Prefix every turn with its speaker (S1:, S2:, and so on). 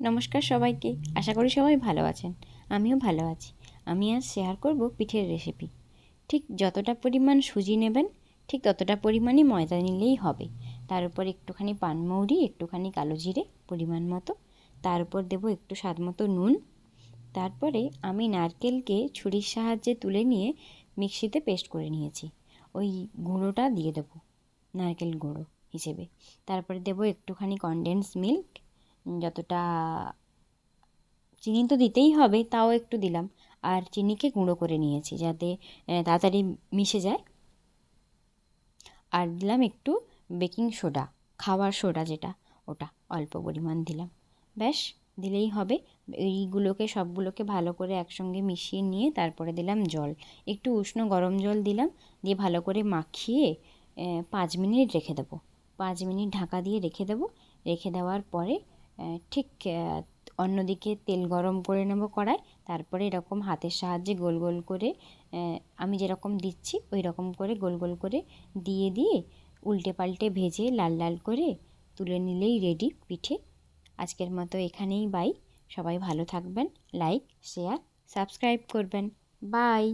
S1: নমস্কার সবাইকে। আশা করি সবাই ভালো আছেন। আমিও ভালো আছি। আমি আজ শেয়ার করব পিঠের রেসিপি ঠিক যতটা পরিমাণ সুজি নেবেন, ঠিক ততটা পরিমাণই ময়দা নিলেই হবে। তার উপর একটুখানি পানমৌরি একটুখানি কালো জিরে পরিমাণ মতো। তার উপর দেবো একটু স্বাদ মতো নুন। তারপরে আমি নারকেলকে ছুরির সাহায্যে তুলে নিয়ে মিক্সিতে পেস্ট করে নিয়েছি। ওই গুঁড়োটা দিয়ে দেবো, নারকেল গুঁড়ো হিসেবে। তারপরে দেবো একটুখানি কনডেন্স মিল্ক যতটা চিনি তো দিতেই হবে, তাও একটু দিলাম। আর চিনিকে গুঁড়ো করে নিয়েছি যাতে তাড়াতাড়ি মিশে যায়। আর দিলাম একটু বেকিং সোডা, খাওয়ার সোডা যেটা, ওটা অল্প পরিমাণ দিলাম। ব্যাস, দিলেই হবে। এইগুলোকে সবগুলোকে ভালো করে একসঙ্গে মিশিয়ে নিয়ে তারপরে দিলাম জল। একটু উষ্ণ গরম জল দিলাম, দিয়ে ভালো করে মাখিয়ে পাঁচ মিনিট রেখে দেবো। পাঁচ মিনিট ঢাকা দিয়ে রেখে দেবো। রেখে দেওয়ার পরে ঠিক অন্যদিকে তেল গরম করে নেব কড়াই, তারপরে এরকম হাতের সাহায্যে গোল গোল করে আমি যেরকম দিচ্ছি ওই রকম করে গোল গোল করে দিয়ে দিয়ে উল্টে পাল্টে ভেজে লাল লাল করে তুলে নিলেই রেডি পিঠে। আজকের মতো এখানেই বাই সবাই ভালো থাকবেন লাইক শেয়ার সাবস্ক্রাইব করবেন। বাই